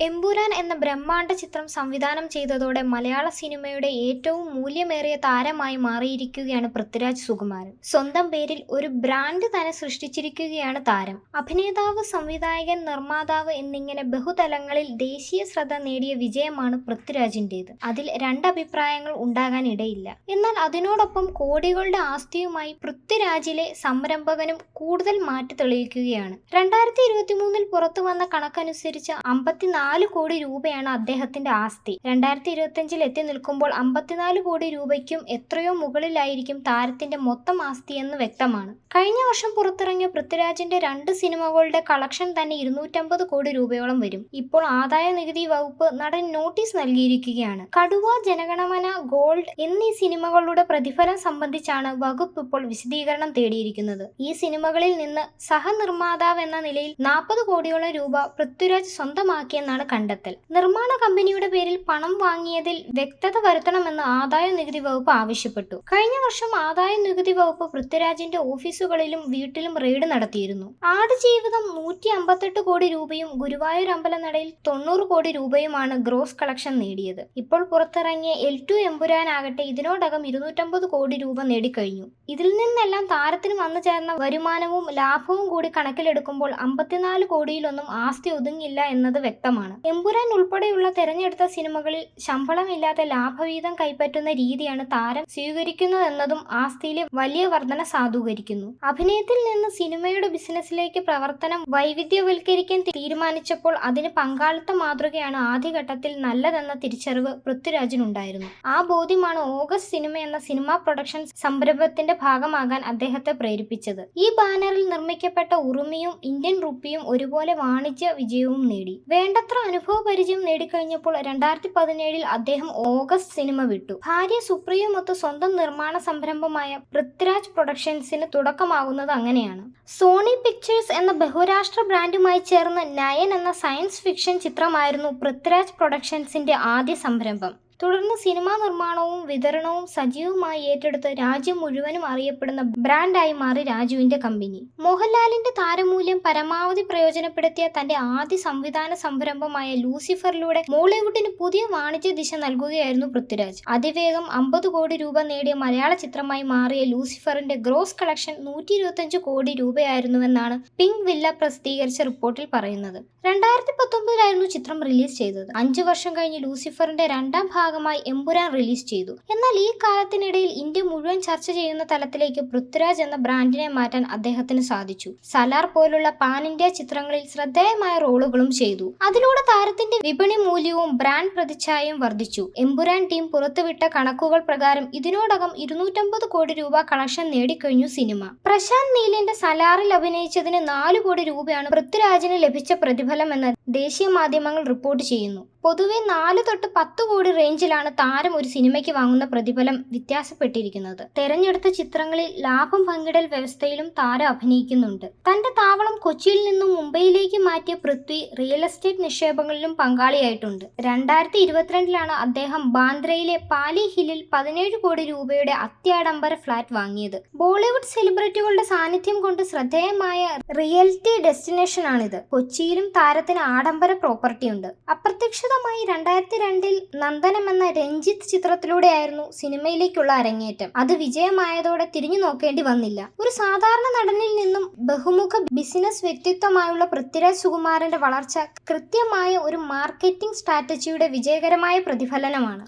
എമ്പുരാൻ എന്ന ബ്രഹ്മാണ്ഡ ചിത്രം സംവിധാനം ചെയ്തതോടെ മലയാള സിനിമയുടെ ഏറ്റവും മൂല്യമേറിയ താരമായി മാറിയിരിക്കുകയാണ് പൃഥ്വിരാജ് സുകുമാരൻ. സ്വന്തം പേരിൽ ഒരു ബ്രാൻഡ് തന്നെ സൃഷ്ടിച്ചിരിക്കുകയാണ് താരം. അഭിനേതാവ് സംവിധായകൻ നിർമ്മാതാവ് എന്നിങ്ങനെ ബഹുതലങ്ങളിൽ ദേശീയ ശ്രദ്ധ നേടിയ വിജയമാണ് പൃഥ്വിരാജിന്റെത് അതിൽ രണ്ടഭിപ്രായങ്ങൾ ഉണ്ടാകാൻ ഇടയില്ല എന്നാൽ അതിനോടൊപ്പം കോടികളുടെ ആസ്തിയുമായി പൃഥ്വിരാജിലെ സംരംഭകനും കൂടുതൽ മാറ്റി തെളിയിക്കുകയാണ്. രണ്ടായിരത്തി ഇരുപത്തി മൂന്നിൽ പുറത്തു വന്ന കണക്കനുസരിച്ച് അമ്പത്തിനാല് കോടി രൂപയാണ് അദ്ദേഹത്തിന്റെ ആസ്തി. രണ്ടായിരത്തി ഇരുപത്തിയഞ്ചിൽ എത്തി നിൽക്കുമ്പോൾ അമ്പത്തിനാല് കോടി രൂപയ്ക്കും എത്രയോ മുകളിലായിരിക്കും താരത്തിന്റെ മൊത്തം ആസ്തി എന്ന് വ്യക്തമാണ്. കഴിഞ്ഞ വർഷം പുറത്തിറങ്ങിയ പൃഥ്വിരാജിന്റെ രണ്ട് സിനിമകളുടെ കളക്ഷൻ തന്നെ ഇരുന്നൂറ്റമ്പത് കോടി രൂപയോളം വരും. ഇപ്പോൾ ആദായ നികുതി വകുപ്പ് നടൻ നോട്ടീസ് നൽകിയിരിക്കുകയാണ്. കടുവ ജനഗണമന ഗോൾഡ് എന്നീ സിനിമകളുടെ പ്രതിഫലം സംബന്ധിച്ചാണ് വകുപ്പ് ഇപ്പോൾ വിശദീകരണം തേടിയിരിക്കുന്നത്. ഈ സിനിമകളിൽ നിന്ന് സഹനിർമ്മാതാവ് എന്ന നിലയിൽ നാൽപ്പത് കോടിയോളം രൂപ പൃഥ്വിരാജ് സ്വന്തമാക്കിയെന്നാണ് കണ്ടെത്തൽ. നിർമ്മാണ കമ്പനിയുടെ പേരിൽ പണം വാങ്ങിയതിൽ വ്യക്തത വരുത്തണമെന്ന് ആദായ നികുതി വകുപ്പ് ആവശ്യപ്പെട്ടു. കഴിഞ്ഞ വർഷം ആദായ നികുതി വകുപ്പ് പൃഥ്വിരാജിന്റെ ഓഫീസുകളിലും വീട്ടിലും റെയ്ഡ് നടത്തിയിരുന്നു. ആടുജീവിതം നൂറ്റി അമ്പത്തെട്ട് കോടി രൂപയും ഗുരുവായൂർ അമ്പലനടയിൽ തൊണ്ണൂറ് കോടി രൂപയുമാണ് ഗ്രോസ് കളക്ഷൻ നേടിയത്. ഇപ്പോൾ പുറത്തിറങ്ങിയ എൽ ടു എമ്പുരാനാകട്ടെ ഇതിനോടകം ഇരുന്നൂറ്റമ്പത് കോടി രൂപ നേടിക്കഴിഞ്ഞു. ഇതിൽ നിന്നെല്ലാം താരത്തിന് വന്നു ചേർന്ന വരുമാനവും ലാഭവും കൂടി കണക്കിലെടുക്കുമ്പോൾ അമ്പത്തിനാല് കോടിയിലൊന്നും ആസ്തി ഒതുങ്ങില്ല എന്നത് വ്യക്തമാണ്. എമ്പുരാൻ ഉൾപ്പെടെയുള്ള തെരഞ്ഞെടുത്ത സിനിമകളിൽ ശമ്പളമില്ലാതെ ലാഭവീതം കൈപ്പറ്റുന്ന രീതിയാണ് താരം സ്വീകരിക്കുന്നതെന്നതും ആസ്തിയിലെ വലിയ വർധന സാധൂകരിക്കുന്നു. അഭിനയത്തിൽ നിന്ന് സിനിമയുടെ ബിസിനസ്സിലേക്ക് പ്രവർത്തനം വൈവിധ്യവൽക്കരിക്കാൻ തീരുമാനിച്ചപ്പോൾ അതിന് പങ്കാളിത്ത മാതൃകയാണ് ആദ്യഘട്ടത്തിൽ നല്ലതെന്ന തിരിച്ചറിവ് പൃഥ്വിരാജിനുണ്ടായിരുന്നു ആ ബോധ്യമാണ് ഓഗസ്റ്റ് സിനിമ എന്ന സിനിമാ പ്രൊഡക്ഷൻ സംരംഭത്തിന്റെ ഭാഗമാകാൻ അദ്ദേഹത്തെ പ്രേരിപ്പിച്ചത്. ഈ ബാനറിൽ നിർമ്മിക്കപ്പെട്ട ഉറുമിയും ഇന്ത്യൻ റുപ്പിയും ഒരുപോലെ വാണിജ്യ വിജയവും നേടി. വേണ്ടത്ര അനുഭവ പരിചയം നേടിക്കഴിഞ്ഞപ്പോൾ രണ്ടായിരത്തി പതിനേഴിൽ അദ്ദേഹം ഓഗസ്റ്റ് സിനിമ വിട്ടു. ഭാര്യ സുപ്രിയുമൊത്ത് സ്വന്തം നിർമ്മാണ സംരംഭമായ പൃഥ്വിരാജ് പ്രൊഡക്ഷൻസിന് തുടക്കമാകുന്നത് അങ്ങനെയാണ്. സോണി പിക്ചേഴ്സ് എന്ന ബഹുരാഷ്ട്ര ബ്രാൻഡുമായി ചേർന്ന് നയൻ എന്ന സയൻസ് ഫിക്ഷൻ ചിത്രമായിരുന്നു പൃഥ്വിരാജ് പ്രൊഡക്ഷൻസിന്റെ ആദ്യ സംരംഭം. തുടർന്ന് സിനിമാ നിർമ്മാണവും വിതരണവും സജീവമായി ഏറ്റെടുത്ത് രാജ്യം മുഴുവനും അറിയപ്പെടുന്ന ബ്രാൻഡായി മാറി രാജുവിന്റെ കമ്പനി. മോഹൻലാലിന്റെ താരമൂല്യം പരമാവധി പ്രയോജനപ്പെടുത്തിയ തന്റെ ആദ്യ സംവിധാന സംരംഭമായ ലൂസിഫറിലൂടെ മോളിവുഡിന് പുതിയ വാണിജ്യ ദിശ നൽകുകയായിരുന്നു പൃഥ്വിരാജ്. അതിവേഗം അമ്പത് കോടി രൂപ നേടിയ മലയാള ചിത്രമായി മാറിയ ലൂസിഫറിന്റെ ഗ്രോസ് കളക്ഷൻ നൂറ്റി ഇരുപത്തഞ്ച് കോടി രൂപയായിരുന്നുവെന്നാണ് പിങ്ക് വില്ല പ്രസിദ്ധീകരിച്ച റിപ്പോർട്ടിൽ പറയുന്നത്. രണ്ടായിരത്തി പത്തൊമ്പതിലായിരുന്നു ചിത്രം റിലീസ് ചെയ്തത്. അഞ്ചു വർഷം കഴിഞ്ഞ് ലൂസിഫറിന്റെ രണ്ടാം ഭാഗമായി എമ്പുരാൻ റിലീസ് ചെയ്തു. എന്നാൽ ഈ കാലത്തിനിടയിൽ ഇന്ത്യ മുഴുവൻ ചർച്ച ചെയ്യുന്ന തലത്തിലേക്ക് പൃഥ്വിരാജ് എന്ന ബ്രാൻഡിനെ മാറ്റാൻ അദ്ദേഹത്തിന് സാധിച്ചു. സലാർ പോലുള്ള പാൻ ഇന്ത്യ ചിത്രങ്ങളിൽ ശ്രദ്ധേയമായ റോളുകളും ചെയ്തു. അതിലൂടെ താരത്തിന്റെ വിപണി മൂല്യവും ബ്രാൻഡ് പ്രതിച്ഛായയും വർദ്ധിച്ചു. എമ്പുരാൻ ടീം പുറത്തുവിട്ട കണക്കുകൾ പ്രകാരം ഇതിനോടകം ഇരുന്നൂറ്റമ്പത് കോടി രൂപ കളക്ഷൻ നേടിക്കഴിഞ്ഞു സിനിമ പ്രശാന്ത് നീലിന്റെ സലാറിൽ അഭിനയിച്ചതിന് നാല് കോടി രൂപയാണ് പൃഥ്വിരാജിന് ലഭിച്ച പ്രതിഫലമെന്ന് ദേശീയ മാധ്യമങ്ങൾ റിപ്പോർട്ട് ചെയ്യുന്നു. പൊതുവെ നാല് തൊട്ട് പത്ത് കോടി റേഞ്ചിലാണ് താരം ഒരു സിനിമയ്ക്ക് വാങ്ങുന്ന പ്രതിഫലം വ്യത്യാസപ്പെട്ടിരിക്കുന്നത്. തെരഞ്ഞെടുത്ത ചിത്രങ്ങളിൽ ലാഭം പങ്കിടൽ വ്യവസ്ഥയിലും താരം അഭിനയിക്കുന്നുണ്ട്. തന്റെ താവളം കൊച്ചിയിൽ നിന്നും മുംബൈയിലേക്ക് മാറ്റിയ പൃഥ്വി റിയൽ എസ്റ്റേറ്റ് നിക്ഷേപങ്ങളിലും പങ്കാളിയായിട്ടുണ്ട്. രണ്ടായിരത്തി ഇരുപത്തിരണ്ടിലാണ് അദ്ദേഹം ബാന്ദ്രയിലെ പാലി ഹില്ലിൽ പതിനേഴ് കോടി രൂപയുടെ അത്യാഡംബര ഫ്ളാറ്റ് വാങ്ങിയത്. ബോളിവുഡ് സെലിബ്രിറ്റികളുടെ സാന്നിധ്യം കൊണ്ട് ശ്രദ്ധേയമായ റിയൽറ്റി ഡെസ്റ്റിനേഷൻ ആണിത് കൊച്ചിയിലും താരത്തിന് ആഡംബര പ്രോപ്പർട്ടി ഉണ്ട്. അപ്രത്യക്ഷിതമായി രണ്ടായിരത്തി രണ്ടിൽ നന്ദനം എന്ന രഞ്ജിത്ത് ചിത്രത്തിലൂടെയായിരുന്നു സിനിമയിലേക്കുള്ള അരങ്ങേറ്റം. അത് വിജയമായതോടെ തിരിഞ്ഞു നോക്കേണ്ടി വന്നില്ല. ഒരു സാധാരണ നടനിൽ നിന്നും ബഹുമുഖ ബിസിനസ് വ്യക്തിത്വമായുള്ള പൃഥ്വിരാജ് സുകുമാരന്റെ വളർച്ച കൃത്യമായ ഒരു മാർക്കറ്റിംഗ് സ്ട്രാറ്റജിയുടെ വിജയകരമായ പ്രതിഫലനമാണ്.